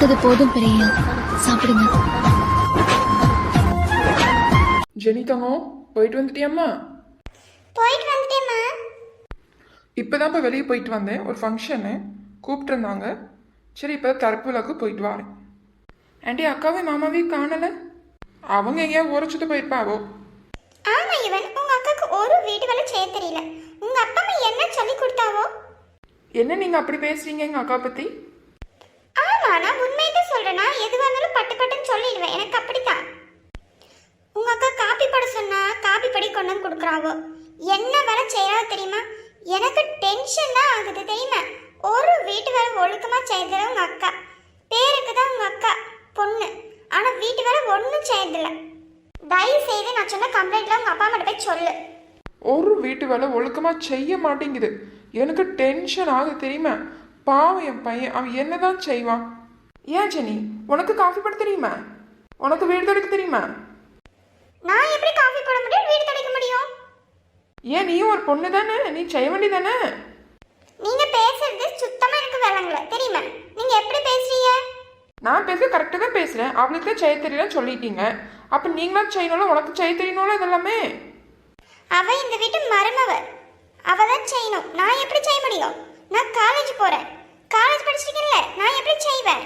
பார்த்தது போதும் பெரியயா சாப்பிடுங்க. ஜெனி தங்கம் போயிட்டு வந்துட்டியாம்மா? போயிட்டு வந்துட்டேம்மா. இப்போதான்ப்பா வெளியே போயிட்டு வந்தேன். ஒரு ஃபங்க்ஷனு கூப்பிட்டுருந்தாங்க சரி இப்போ தரப்பு விழாக்கு போயிட்டு வரேன். ஆண்டி அக்காவே மாமாவையும் காணலை? அவங்க எங்கேயா சுத்த போயிருப்பாவோ? ஆமா இவன். உங்க அக்காக்கு ஒரு வீட்டு வேலை செய்ய தெரியல. உங்க அப்பா அம்மா என்ன சொல்லி கொடுத்தாவோ? என்ன நீங்கள் அப்படி பேசுறீங்க எங்கள் அக்கா பற்றி ஆமா நான் உண்மையை தான் சொல்றேனா எதுவா இருந்தாலும் பட்டு பட்டுன்னு சொல்லிடுவேன். எனக்கு அப்படித்தான். உங்க அக்கா காப்பி பட சொன்னா காப்பி படி கொண்டு வந்து கொடுக்குறாவோ? என்ன வேலை செய்யறாவோ தெரியுமா? எனக்கு டென்ஷன் தான் ஆகுது தெரியுமா? ஒரு வீட்டு வேலை ஒழுக்கமா செய்யறது உங்க அக்கா. பேருக்கு தான் உங்க அக்கா பொண்ணு. ஆனா வீட்டு வேலை ஒன்றும் செய்யறதில்ல. தயவு செய்து நான் சொன்ன கம்ப்ளைண்ட்ல உங்க அப்பா மட்டும் போய் சொல்லு. ஒரு வீட்டு வேலை ஒழுக்கமாக செய்ய மாட்டேங்குது. எனக்கு டென்ஷன் ஆகுது தெரியுமா? பாவம் என் பையன் அவன் என்னதான் செய்வான்? ஏன் ஜெனி உனக்கு காஃபி போட தெரியுமா? உனக்கு வீடு துடைக்க தெரியுமா? நான் எப்படி காஃபி போட முடியும் வீடு துடைக்க முடியும்? ஏன் நீயும் ஒரு பொண்ணு தானே? நீ செய்ய வேண்டியதானே நீங்க பேசுறது சுத்தமா எனக்கு விளங்கல தெரியுமா? நீங்க எப்படி பேசுறீங்க? நான் பேச கரெக்டாக தான் பேசுகிறேன் அவளுக்கு தான் செய்ய தெரியலன்னு சொல்லிட்டீங்க. அப்போ நீங்களும் செய்யணும்ல? உனக்கு செய்ய தெரியணும்ல இதெல்லாமே? அவ இந்த வீட்டு மருமவ. அவ தான் செய்யணும். நான் எப்படி செய்ய முடியும்? நான் காலேஜ் போறேன். காலேஜ் படிச்சிருக்கல நான் எப்படி செய்வேன்?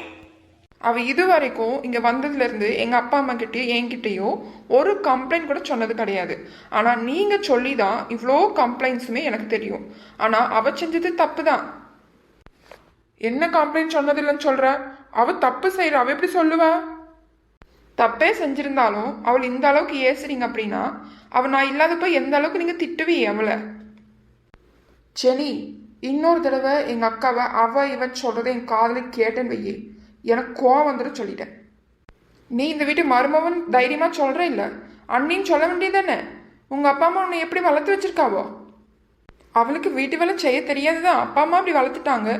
அவள் இது வரைக்கும் இங்கே வந்ததுலேருந்து எங்கள் அப்பா அம்மா கிட்டேயோ என்கிட்டயோ ஒரு கம்ப்ளைண்ட் கூட சொன்னது கிடையாது. ஆனால் நீங்கள் சொல்லி தான் இவ்வளோ கம்ப்ளைண்ட்ஸுமே எனக்கு தெரியும். ஆனால் அவள் செஞ்சது தப்பு தான் என்ன கம்ப்ளைண்ட் சொன்னதில்லைன்னு சொல்கிற அவள் தப்பு செய்கிற அவள் எப்படி சொல்லுவா? தப்பே செஞ்சிருந்தாலும் அவள் இந்த அளவுக்கு ஏசுறீங்க அப்படின்னா அவள் நான் இல்லாதப்ப எந்த அளவுக்கு நீங்கள் திட்டுவீ அவளை? செனி இன்னொரு தடவை எங்கள் அக்காவை அவ இவன் சொல்கிறத என் காதில் கேட்டேன்னு வையே. எனக்கு கோவம் வந்துடும் சொல்லிட்டேன். நீ இந்த வீட்டு மருமவன் தைரியமாக சொல்கிற இல்லை? அண்ணின்னு சொல்ல வேண்டியதானே உங்கள் அப்பா அம்மா உன்னை எப்படி வளர்த்து வச்சிருக்காவோ? அவளுக்கு வீட்டு வேலை செய்ய தெரியாது தான் அப்பா அம்மா அப்படி வளர்த்துட்டாங்க.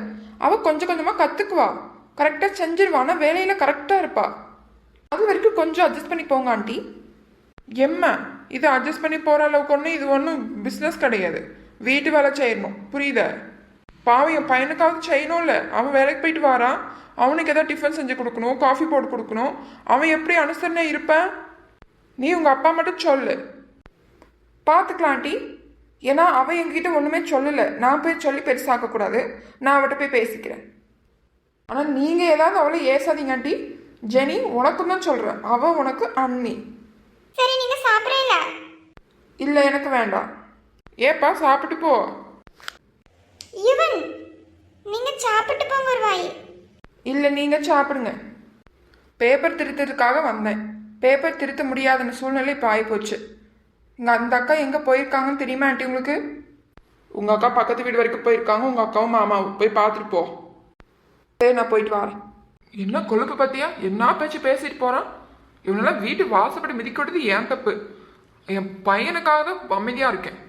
அவள் கொஞ்சம் கொஞ்சமாக கற்றுக்குவா கரெக்டாக செஞ்சிருவா. ஆனால் வேலையில் கரெக்டாக இருப்பா. அது வரைக்கும் கொஞ்சம் அட்ஜஸ்ட் பண்ணி போங்க ஆண்டி. எம்ம இதை அட்ஜஸ்ட் பண்ணி போகிற அளவுக்கு ஒன்றும் இது ஒன்றும் பிஸ்னஸ் கிடையாது. வீட்டு வேலை செய்யணும். புரியுதா? பாவம் என் பையனுக்காவது செய்யணும்ல. அவன் வேலைக்கு போயிட்டு வாரான். அவனுக்கு ஏதாவது டிஃபன் செஞ்சு கொடுக்கணும் காஃபி போட்டு கொடுக்கணும். அவன் எப்படி அனுசரணை இருப்பான்? நீ உங்கள் அப்பா மட்டும் சொல்லு. பார்த்துக்கலாம் ஆண்டி. ஏன்னா அவன் எங்ககிட்ட ஒன்றுமே சொல்லலை. நான் போய் சொல்லி பெருசாக்கக்கூடாது. நான் அவட்ட போய் பேசிக்கிறேன். ஆனால் நீங்கள் ஏதாவது அவளை ஏசாதீங்க ஆண்டி. ஜெனி உனக்கும் தான் சொல்கிறேன் அவள் உனக்கு அண்ணி. சரி நீங்க சாப்பிடல இல்லை எனக்கு வேண்டாம். ஏப்பா சாப்பிட்டு போ. இவன் நீங்க சாப்பிட்டு போங்க ஒரு வாய் இல்லை நீங்கள் சாப்பிடுங்க. பேப்பர் திருத்ததுக்காக வந்தேன். பேப்பர் திருத்த முடியாதுன்னு சூழ்நிலை இப்போ ஆகிப்போச்சு இங்கே அந்த அக்கா எங்கே போயிருக்காங்கன்னு தெரியுமா ஆண்டி உங்களுக்கு? உங்கள் அக்கா பக்கத்து வீடு வரைக்கும் போயிருக்காங்க உங்கள் அக்காவும் மாமாவும். போய் பார்த்துட்டு போ. சரி நான் போயிட்டு வரேன். என்ன கொழுப்பு பத்தியா என்ன பேச்சு பேசிட்டு போகிறான் இவனெல்லாம் வீட்டு வாசப்படி மிதிக்கிறது ஏன் தப்பு? என் பையனுக்காக தான் அமைதியாக இருக்கேன்.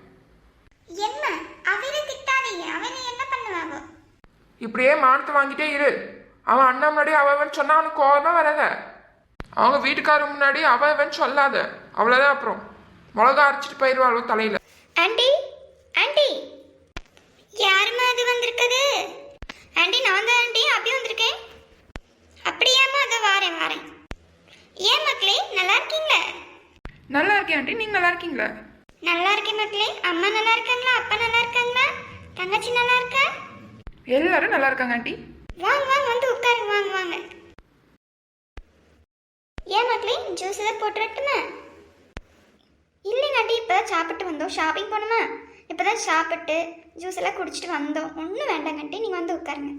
என்ன? அவனை திட்டாதீங்க. அவனை என்ன பண்ணுவாங்க இப்படியே மானத்தை வாங்கிட்டே இரு. அவன் அண்ணா முன்னாடி அவன் சொன்னா அவனுக்கு கோவமா வராத. அவங்க வீட்டுக்காரர் முன்னாடி அவன் சொல்லாத. அவ்வளோதான் அப்புறம். மிளகா அரைச்சிட்டு போயிடுவாள் தலையில. ஆண்டி? ஆண்டி? யாரும்மா அது வந்திருக்குது? ஆண்டி நான் தான் ஆண்டி. அப்படி வந்திருக்கேன். அப்படியாம்மா அதை வாரேன் வாரேன். ஏன் மக்களே நல்லா இருக்கீங்களா? நல்லா இருக்கேன் ஆண்டி. நீங்க நல்லா இருக்கீங்களா? நல்லா இருக்கேன் மக்களே. அம்மா நல்லா இருக்காங்களா அப்பா நல்லா இருக்காங்களா தங்கச்சி நல்லா இருக்கா எல்லாரும் நல்லா இருக்காங்க ஆண்டி. வாங்க வாங்க வந்து உட்காருங்க வாங்க வாங்க. ஏன் மக்களே ஜூஸ் ஏதாவது போட்டுறட்டுமா? இல்லைங்க ஆண்டி இப்போ சாப்பிட்டு வந்தோம். ஷாப்பிங் போகணுமா? இப்போ தான் சாப்பிட்டு ஜூஸ் எல்லாம் குடிச்சிட்டு வந்தோம். ஒன்றும் வேண்டாங்க ஆண்டி. நீங்கள் வந்து உட்காருங்க.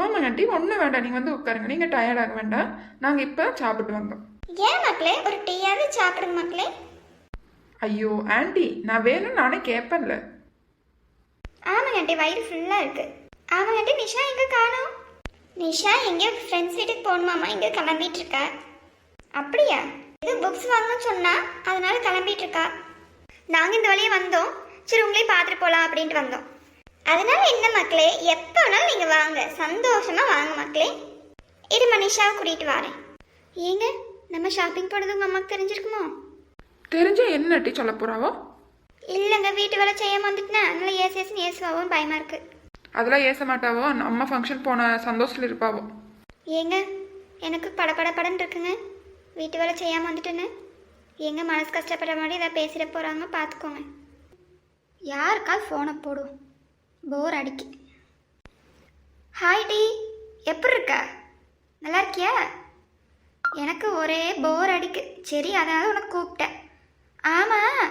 ஆமாங்க ஆண்டி. ஒன்றும் வேண்டாம். நீங்கள் வந்து உட்காருங்க. நீங்கள் டயர்டாக வேண்டாம். நாங்கள் இப்போ சாப்பிட்டு வந்தோம். ஏன் மக்களே ஒரு டீயாவது சாப்பிடுங்க மக்களே. ஐயோ ஆண்டி நான் வேணும்னு நானே கேட்பேன்ல ஆமாங்க ஆண்டி வயிறு ஃபுல்லாக இருக்கு. ஆமாங்க ஆண்டி நிஷா எங்கே காணும்? நிஷா எங்கேயோ ஃப்ரெண்ட்ஸ் வீட்டுக்கு போகணுமாமா இங்கே கிளம்பிட்டு இருக்கா அப்படியா? இது புக்ஸ் வாங்கணும்னு சொன்னா அதனால கிளம்பிட்டு இருக்கா நாங்கள் இந்த வழியே வந்தோம். சரி உங்களையும் பார்த்துட்டு போகலாம் அப்படின்ட்டு வந்தோம். அதனால என்ன மக்களே எப்போ வேணாலும் நீங்கள் வாங்க. சந்தோஷமா வாங்க மக்களே. இரு மனிஷாவை கூட்டிகிட்டு வரேன். ஏங்க நம்ம ஷாப்பிங் போனது உங்கள் அம்மாவுக்கு தெரிஞ்சிருக்குமோ? தெரிஞ்சா என்ன ஆண்டி சொல்ல போகிறாவோ இல்லைங்க வீட்டு வேலை செய்யாம வந்துட்டுனா அதனால ஏசி ஏசின்னு ஏசுவாவும் பயமா இருக்கு. அதெல்லாம் ஏச மாட்டாவோ? அம்மா ஃபங்க்ஷன் போன சந்தோஷத்தில் இருப்பாவோ? ஏங்க எனக்கு படபட படன்னு இருக்குங்க. வீட்டு வேலை செய்யாமல் வந்துட்டேன்னு. எங்க மனசு கஷ்டப்படுற மாதிரி ஏதாவது பேசிட போகிறாங்க பார்த்துக்கோங்க யாருக்கா ஃபோனை போடும் போர் அடிக்கு. ஹாய் டி எப்படி இருக்க? நல்லா இருக்கியா? எனக்கு ஒரே போர் அடிக்கு. சரி அதனால உனக்கு கூப்பிட்டேன். ஆமாம்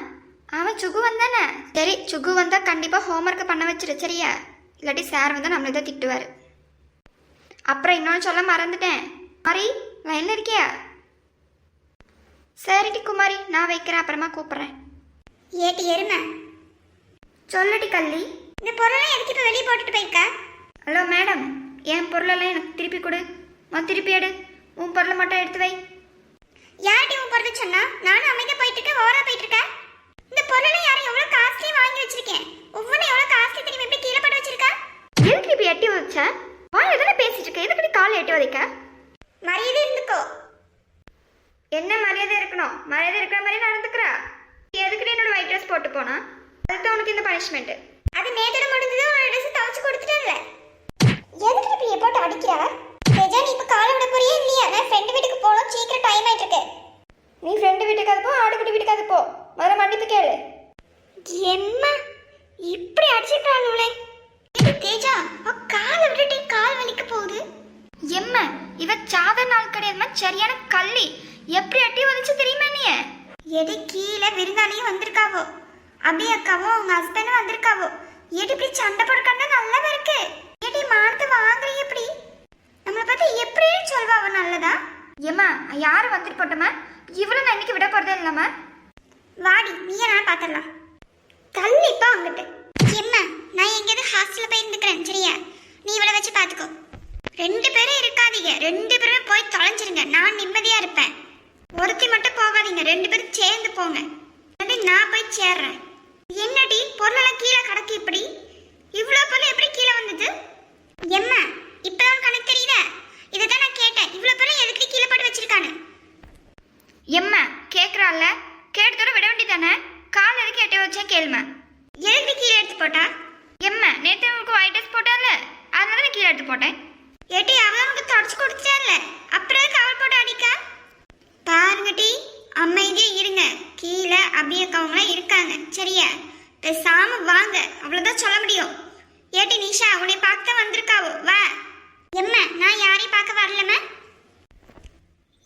அவன் சுகு வந்தானே. சரி சுகு வந்தால் கண்டிப்பாக ஹோம்ஒர்க்கை பண்ண வச்சிரு சரியா? இல்லாட்டி சார் வந்தால் நம்மளை தான் திட்டுவார். அப்புறம் இன்னொன்று சொல்ல மறந்துட்டேன். மாரி லைனில் இருக்கியா? சரிடி குமாரி நான் வைக்கிறேன் அப்புறமா கூப்பிட்றேன். ஏட்டி எருமை. சொல்லுடி கள்ளி. இந்த பொருளெல்லாம் எதுக்கு இப்போ வெளியே போட்டுட்டு போயிருக்க? ஹலோ மேடம் என் பொருளெல்லாம் எனக்கு திருப்பி கொடு. மொத்த திருப்பி எடு. உன் பொருளை மட்டும் எடுத்து வை. யார்டி உன் பொருளை சொன்னா? நானும் அமைதியாக போயிட்டு இருக்கேன் ஓரா போயிட்டு இருக்கேன் இந்த பொருளெல்லாம் யாரும் எவ்வளோ காஸ்ட்லி வாங்கி வச்சிருக்கேன்? ஒவ்வொன்றும் எவ்வளோ காஸ்ட்லி தெரியும்? எப்படி கீழே போட்டு வச்சிருக்கா? எதுக்கு இப்படி எட்டி வச்ச வாங்க எதுல பேசிட்டு இருக்க? எதுக்கு கால் எட்டி வதைக்க மரியாதை இருந்துக்கோ. என்ன மரியாதை இருக்கணும்? மரியாதை இருக்கிற மாதிரி நடந்துக்கிறா? எதுக்கு என்னோட ஒயிட் ட்ரெஸ் போட்டு போனா? அதுதான் உனக்கு இந்த பனிஷ்மெண்ட் அது நேத்தோட முடிஞ்சது உன்னோட ட்ரெஸ் துவைச்சு கொடுத்துட்டேன்ல எதுக்கு இப்ப போட்டு அடிக்கிறா தேஜா நீ இப்ப காலை விட போறியா இல்லையா நான் ஃப்ரெண்ட் வீட்டுக்கு போகணும் சீக்கிரம் டைம் ஆயிட்டு இருக்கு நீ ஃப்ரெண்டு வீட்டுக்கு அது போ ஆடுக்குட்டி வீட்டுக்கு அது போ முதல்ல மன்னிப்பு கேளு எம்மா இப்படி அடிச்சிட்டானுங்களே தேஜா அவ காலை விட்டுட்டு கால் வலிக்க போகுது எம்ம இவ சாத நாள் கிடையாதுமா சரியான கள்ளி எப்படி அட்டி வந்துச்சு தெரியுமா நீ எடி கீழே விருந்தாளியும் வந்திருக்காவோ அபி அக்காவும் உங்க ஹஸ்பண்டும் வந்திருக்காவோ? எடி இப்படி சண்டை போடுறக்கா நல்லா இருக்கு? எடி மானத்தை வாங்குறீங்க எப்படி நம்மளை பார்த்து எப்படி சொல்வா அவ நல்லதா? ஏம்மா யாரு வந்துட்டு போட்டோமா இவ்வளவு நான் இன்னைக்கு விட போறதே இல்லாம வாடி நீயே நான் பாத்திரலாம் கண்டிப்பா அங்கிட்டு. எம்மா நான் எங்கேயாவது ஹாஸ்டல்ல போய் இருந்துக்கிறேன் சரியா? நீ இவளை வச்சு பாத்துக்கோ ரெண்டு பேரும் இருக்காதீங்க. ரெண்டு பேரும் போய் தொலைஞ்சிருங்க. நான் நிம்மதியா இருப்பேன். ஒருத்தி மட்டும் போகாதீங்க. ரெண்டு பேரும் சேர்ந்து போங்க. நான் போய் சேர்றேன் என்னடி பொருளெல்லாம் கீழே கிடக்கு இப்படி இவ்வளோ பொருள் எப்படி கீழே வந்தது எம்மா இப்பதான் கணக்கு தெரியுதா இதை தான் நான் கேட்டேன் இவ்வளோ பொருள் எதுக்கு கீழே போட்டு வச்சிருக்கானு எம்மா கேக்குறாள்ல கேட்டதோட விட வேண்டியதானே கால் எதுக்கு எட்டி வச்சா கேளுமா எதுக்கு கீழே எடுத்து போட்டா எம்மா நேத்து உங்களுக்கு ஒயிட் ட்ரெஸ் போட்டால அதனால தான் கீழே எடுத்து போட்டேன் ஏட்டி அவன் உனக்கு தொடச்சு கொடுத்துட்டால அப்புறம் எதுக்கு அவள் போட்டு அடிக்கா பாருங்க டி அமைதியா இருங்க கீழே அபியக்கவங்களாம் இருக்காங்க சரியா பேசாம வாங்க. அவ்வளவுதான் சொல்ல முடியும். ஏட்டி நிஷா உன்னை பார்க்க வந்திருக்காவோ? வா. எம்மா நான் யாரையும் பார்க்க வரலம்மா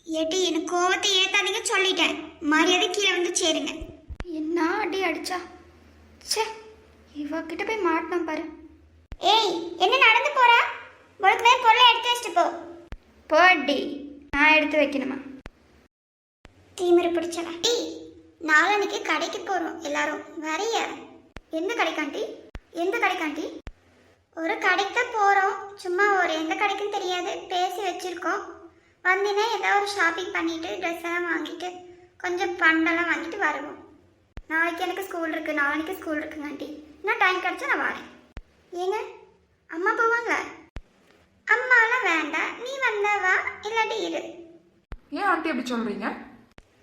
ஏட்டி எனக்கு கோவத்தை ஏத்தாதீங்க சொல்லிட்டேன். மரியாதை கீழே வந்து சேருங்க. என்ன அடி அடிச்சா? ச்சே இவகிட்ட போய் மாட்டோம் பாரு. ஏய் என்ன நடந்து போறா? உனக்கு வேற பொருளை எடுத்து வச்சுட்டு போ. போடி நான் எடுத்து வைக்கணுமா? தீமிர பிடிச்சவா. ஏய் நாளன்னைக்கு கடைக்கு போறோம் எல்லாரும். வரைய? எந்த கடைக்காண்டி? எந்த கடைக்காண்டி? ஒரு கடைக்கு தான் போகிறோம் சும்மா ஒரு எந்த கடைக்கும் தெரியாது. பேசி வச்சுருக்கோம். வந்தீங்கன்னா ஏதாவது ஒரு ஷாப்பிங் பண்ணிட்டு ட்ரெஸ் எல்லாம் வாங்கிட்டு கொஞ்சம் பண்டெல்லாம் வாங்கிட்டு வருவோம். நாளைக்கு எனக்கு ஸ்கூல் இருக்குது நாளைக்கு ஸ்கூல் இருக்குங்க ஆண்டி இன்னும் டைம் கிடச்சா நான் வரேன். ஏங்க? அம்மா போவாங்க அம்மாலாம் வேண்டாம். நீ வந்தா வா. இல்லாட்டி இரு. ஏன் ஆண்டி அப்படி சொல்றீங்க?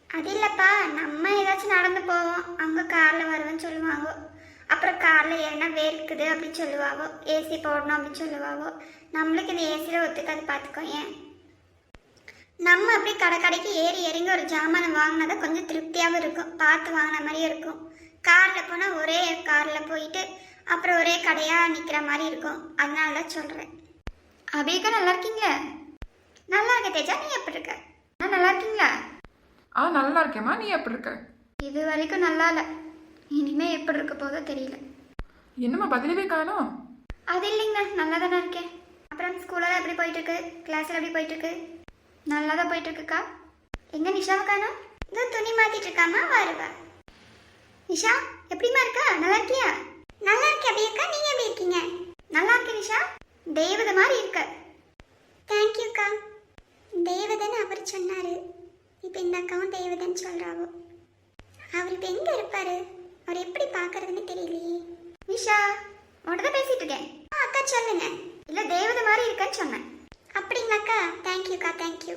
அது இல்லைப்பா. நம்ம ஏதாச்சும் நடந்து போவோம். அவங்க காரில் வருவேன்னு சொல்லுவாங்க. அப்புறம் காரில் ஏறினா வேர்க்குது அப்படின்னு சொல்லுவாவோ ஏசி போடணும் அப்படின்னு சொல்லுவாவோ. நம்மளுக்கு இந்த ஏசியில் ஒத்துக்காது பார்த்துக்கோ ஏன்? நம்ம அப்படி கடை கடைக்கு ஏறி இறங்கி ஒரு ஜாமானை வாங்கினா தான் கொஞ்சம் திருப்தியாகவும் இருக்கும். பார்த்து வாங்கின மாதிரியும் இருக்கும். காரில் போனால் ஒரே காரில் போயிட்டு அப்புறம் ஒரே கடையாக நிற்கிற மாதிரி இருக்கும். அதனால தான் சொல்கிறேன் அபிகா நல்லா இருக்கீங்களா? நல்லா இருக்க தேஜா நீ எப்படி இருக்க? நல்லா இருக்கீங்களா? ஆ நல்லா இருக்கேம்மா. நீ எப்படி இருக்க? இது வரைக்கும் நல்லா இல்லை. இனிமே எப்படி இருக்க போதோ தெரியல. என்னம்மா பதிலவே காணோம்? அது இல்லைங்க நல்லா தானே இருக்கேன். அப்புறம் ஸ்கூலெல்லாம் எப்படி போயிட்டு இருக்கு கிளாஸ்ல எப்படி போயிட்டு இருக்கு நல்லா தான் போயிட்டு இருக்குக்கா எங்க நிஷாவை காணோம் இதோ துணி மாத்திட்டு இருக்காமா வருவா நிஷா எப்படிமா இருக்கா? நல்லா இருக்கியா? நல்லா இருக்கேன் அபியக்கா நீங்க எப்படி இருக்கீங்க? நல்லா இருக்கேன் நிஷா. தேவத மாதிரி இருக்க. தேங்க்யூக்கா தேவதன் அவர் சொன்னாரு. இப்போ இந்த அக்காவும் தேவதன் சொல்றாவோ. அவர் இப்போ எங்க இருப்பாரு? அவர் எப்படி பார்க்கறதுன்னு தெரியலையே. நிஷா உன்கிட்ட பேசிட்டு இருக்கேன். ஆ அக்கா சொல்லுங்க. இல்ல தேவதை மாதிரி இருக்கேன்னு சொன்னேன். அப்படிங்களாக்கா தேங்க்யூக்கா தேங்க்யூ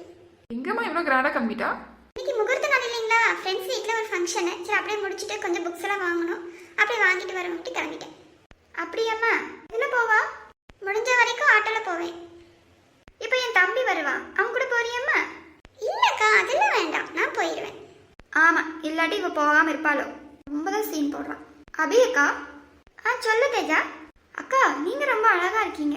எங்கம்மா இவ்வளோ கிராண்டா கம்மிட்டா இன்னைக்கு முகூர்த்த நாள் இல்லைங்களா? ஃப்ரெண்ட்ஸ் வீட்டில் ஒரு ஃபங்க்ஷனு சரி அப்படியே முடிச்சுட்டு கொஞ்சம் புக்ஸ் எல்லாம் வாங்கணும். அப்படியே வாங்கிட்டு வரவங்கிட்டு கிளம்பிட்டேன். அப்படியாம்மா என்ன போவா? முடிஞ்ச வரைக்கும் ஆட்டோவில் போவேன். இப்போ என் தம்பி வருவான் அவன் கூட போறியம்மா? இல்லைக்கா அதெல்லாம் வேண்டாம். நான் போயிடுவேன் ஆமாம் இல்லாட்டி இப்போ போகாமல் இருப்பாளோ? ரொம்ப தான் சீன் போடுறான். அபி அக்கா? ஆ சொல்லு தேஜா. அக்கா நீங்கள் ரொம்ப அழகாக இருக்கீங்க.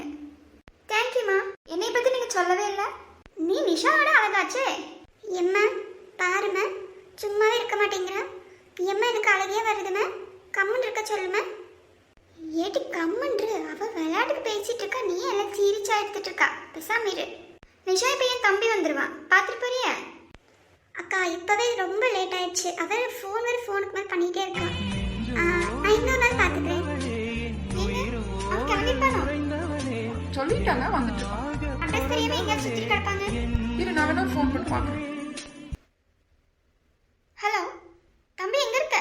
சொல்லிட்டாங்க வந்துட்டு இரு நான் வேணா ஃபோன் பண்ணி பார்க்குறேன் ஹலோ தம்பி எங்க இருக்க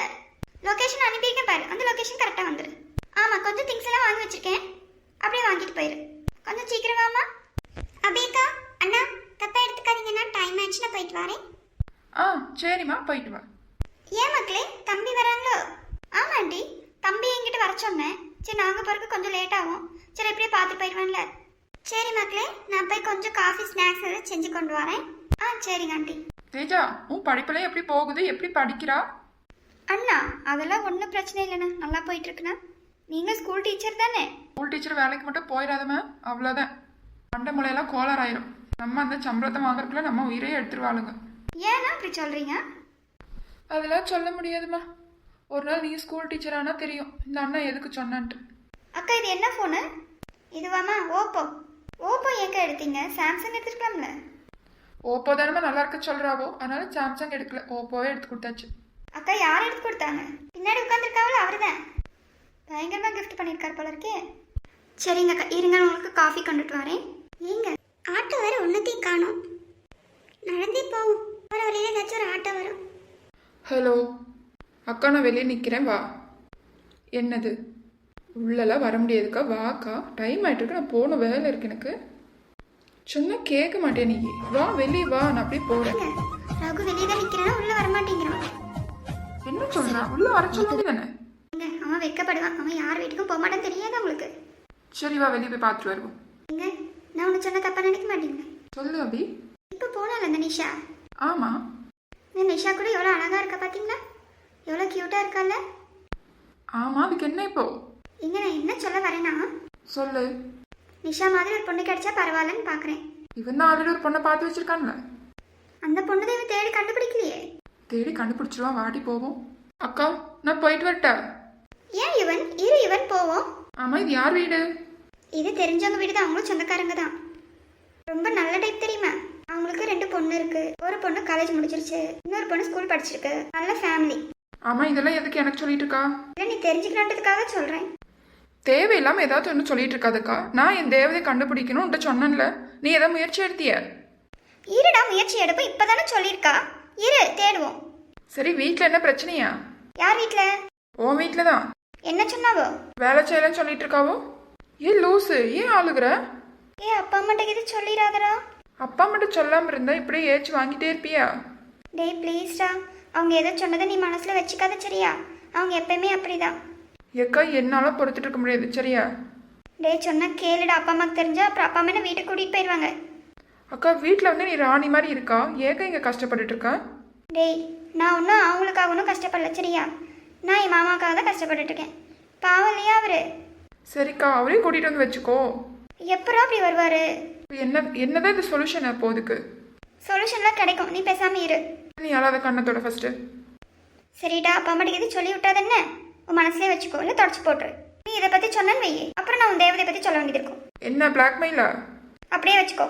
லொகேஷன் அனுப்பியிருக்கேன் பாரு அந்த லொகேஷன் கரெக்டா வந்துரு ஆமா கொஞ்சம் திங்ஸ் எல்லாம் வாங்கி வச்சிருக்கேன் அப்படியே வாங்கிட்டு போயிரு கொஞ்சம் சீக்கிரம் வாமா அபியக்கா அண்ணா தப்பா எடுத்துக்காதீங்கன்னா டைம் ஆயிடுச்சு நான் போயிட்டு வரேன் ஆ சரிம்மா போயிட்டு வா ஏன் மக்களே தம்பி வராங்களோ ஆமா ஆண்டி தம்பி என்கிட்ட வர சொன்னேன் சரி நாங்க போறதுக்கு கொஞ்சம் லேட் ஆகும். சரி எப்படியே பார்த்து போயிடுவான்ல. சரி மக்களே நான் போய் கொஞ்சம் காஃபி ஸ்நாக்ஸ் எதாவது செஞ்சு கொண்டு வரேன். ஆ சரிங்க ஆண்டி தேஜா உன் படிப்பெல்லாம் எப்படி போகுது? எப்படி படிக்கிறா? அண்ணா அதெல்லாம் ஒன்றும் பிரச்சனை இல்லைண்ணா. நல்லா போயிட்டு இருக்குண்ணா நீங்க ஸ்கூல் டீச்சர் தானே? ஸ்கூல் டீச்சர் வேலைக்கு மட்டும் போயிடாதம அவ்வளோதான் மண்டை முளையெல்லாம் கோளார் ஆயிரும் நம்ம அந்த சம்பளத்தை வாங்குறதுக்குள்ள நம்ம உயிரையே எடுத்துருவாளுங்க. ஏன்னா அப்படி சொல்றீங்க? அதெல்லாம் சொல்ல முடியாதும்மா ஒரு நாள் நீ ஸ்கூல் டீச்சர் ஆனா தெரியும். இந்த அண்ணா எதுக்கு சொன்னான்ட்டு. அக்கா இது என்ன ஃபோனு இதுவாமா ஓப்போ. ஓப்போ ஏக்கா எடுத்தீங்க? சாம்சங் எடுத்துருக்கலாம்ல. ஓப்போ தானே நல்லா இருக்க சொல்றாவோ. அதனால சாம்சங் எடுக்கல. ஓப்போவே எடுத்து கொடுத்தாச்சு. அக்கா யார் எடுத்து கொடுத்தாங்க? பின்னாடி உட்காந்துருக்காவில் அவர் தான் பயங்கரமாக கிஃப்ட் பண்ணியிருக்கார் போல இருக்கே. சரிங்க அக்கா இருங்க உங்களுக்கு காஃபி கொண்டுட்டு வரேன். ஏங்க ஆட்டோ வேற ஒன்றத்தையும் காணும். நடந்தே போவோம் வர வழியில ஏதாச்சும் ஒரு ஆட்டோ வரும். ஹலோ அக்கா நான் வெளியே நிற்கிறேன் வா. என்னது? உள்ளெல்லாம் வர முடியாதுக்கா. வாக்கா. டைம் ஆயிட்டு இருக்கு நான் போன வேலை இருக்கு எனக்கு. சொன்னா கேட்க மாட்டேன் நீ? வா வெளியே வா. நான் அப்படியே போறேன். ஏங்க, ரகு வெளியே தான் நிற்கிறேன்னா உள்ளே வர மாட்டேங்கிறான் என்ன சொல்றா? உள்ள வர சொல்ல தானே? அவன் வெக்கப்படுவான் அவன் யார் வீட்டுக்கும் போக மாட்டான்னு தெரியாது உங்களுக்கு சரி வா வெளியே போய் பார்த்துட்டு வருவோம். ஏங்க நான் உன்னை சொன்ன தப்பா நினைக்க மாட்டீங்க. சொல்லு அபி. இப்போ போனால அந்த நிஷா. ஆமா. இந்த நிஷா கூட எவ்வளோ அழகா இருக்கா பார்த்தீங்களா எவ்வளோ க்யூட்டாக இருக்கால ஆமா அதுக்கு என்ன இப்போ? இங்க நான் என்ன சொல்ல வரேன்னா சொல்லு. நிஷா மாதிரி ஒரு பொண்ணு கிடைச்சா பரவாயில்லன்னு பார்க்குறேன் இவன் தான் ஆல்ரெடி ஒரு பொண்ணை பார்த்து வச்சிருக்கான்ல. அந்த பொண்ணு தான் இவன் தேடி கண்டுபிடிக்கலையே. தேடி கண்டுபிடிச்சிருவான் வாடி போவோம். அக்கா நான் போயிட்டு வரட்டா? ஏன் இவன்? இரு இவன் போவோம். ஆமா இது யார் வீடு? இது தெரிஞ்சவங்க வீடு தான் அவங்களும் சொந்தக்காரங்க தான். ரொம்ப நல்ல டைப் தெரியுமா? அவங்களுக்கு ரெண்டு பொண்ணு இருக்கு. ஒரு பொண்ணு காலேஜ் முடிச்சிருச்சு இன்னொரு பொண்ணு ஸ்கூல் படிச்சிருக்கு. நல்ல ஃபேமிலி ஆமா இதெல்லாம் எதுக்கு எனக்கு சொல்லிட்டு இருக்கா நீ தெரிஞ்சுக்கணுன்றதுக்காக சொல்கிறேன் தேவையில்லாம ஏதாவது ஒன்று சொல்லிட்டு இருக்காதுக்கா நான் என் தேவதை கண்டுபிடிக்கணும் உன்ட்ட சொன்னேன்ல. நீ ஏதாவது முயற்சி எடுத்திய? இருடா முயற்சி எடுப்போம். இப்போதானே சொல்லியிருக்கா. இரு தேடுவோம். சரி வீட்டில் என்ன பிரச்சனையா? யார் வீட்டில் உன் வீட்டில் தான். என்ன சொன்னாவோ? வேலை செய்யலன்னு சொல்லிட்டு இருக்காவோ ஏன் லூசு? ஏன் ஆளுகிற? ஏ அப்பா அம்மாட்ட இது சொல்லிடாதடா. அப்பா மட்டும் சொல்லாம இருந்தா இப்படியே ஏச்சு வாங்கிட்டே இருப்பியா? டேய் ப்ளீஸ்டா அவங்க எதை சொன்னதை நீ மனசில் வச்சுக்காத சரியா? அவங்க எப்பயுமே அப்படிதான். ஏக்கா என்னால பொறுத்துட்டு இருக்க முடியாது சரியா? டேய் சொன்னா கேளுடா. அப்பா அம்மாக்கு தெரிஞ்சா அப்புறம் அப்பா அம்மா வீட்டுக்கு கூட்டிகிட்டு போயிடுவாங்க அக்கா வீட்டில் வந்து நீ ராணி மாதிரி இருக்கா? ஏக்கா இங்கே கஷ்டப்பட்டுட்டு இருக்க? டேய் நான் ஒன்றும் அவங்களுக்காக ஒன்றும் கஷ்டப்படல சரியா? நான் என் மாமாக்காக தான் கஷ்டப்பட்டுட்டு இருக்கேன். பாவம் இல்லையா அவரு? சரிக்கா அவரையும் கூட்டிட்டு வந்து வச்சுக்கோ. எப்பரா அப்படி வருவாரு? என்ன என்னதான் இந்த சொல்யூஷன் அப்போதுக்கு சொல்யூஷன்லாம் கிடைக்கும். நீ பேசாம இரு. நீ அழாத கண்ணத்தோட ஃபர்ஸ்ட் சரிடா அப்பா அம்மாட்டுக்கு எது சொல்லி விட்டாது என்ன? உன் மனசுலயே வச்சுக்கோ இல்லை தொடச்சு போட்டுரு. நீ இதை பற்றி சொன்னேன்னு வையே. அப்புறம் நான் உன் தேவதை பற்றி சொல்ல வேண்டியது இருக்கும். என்ன பிளாக்மெயிலா அப்படியே வச்சுக்கோ.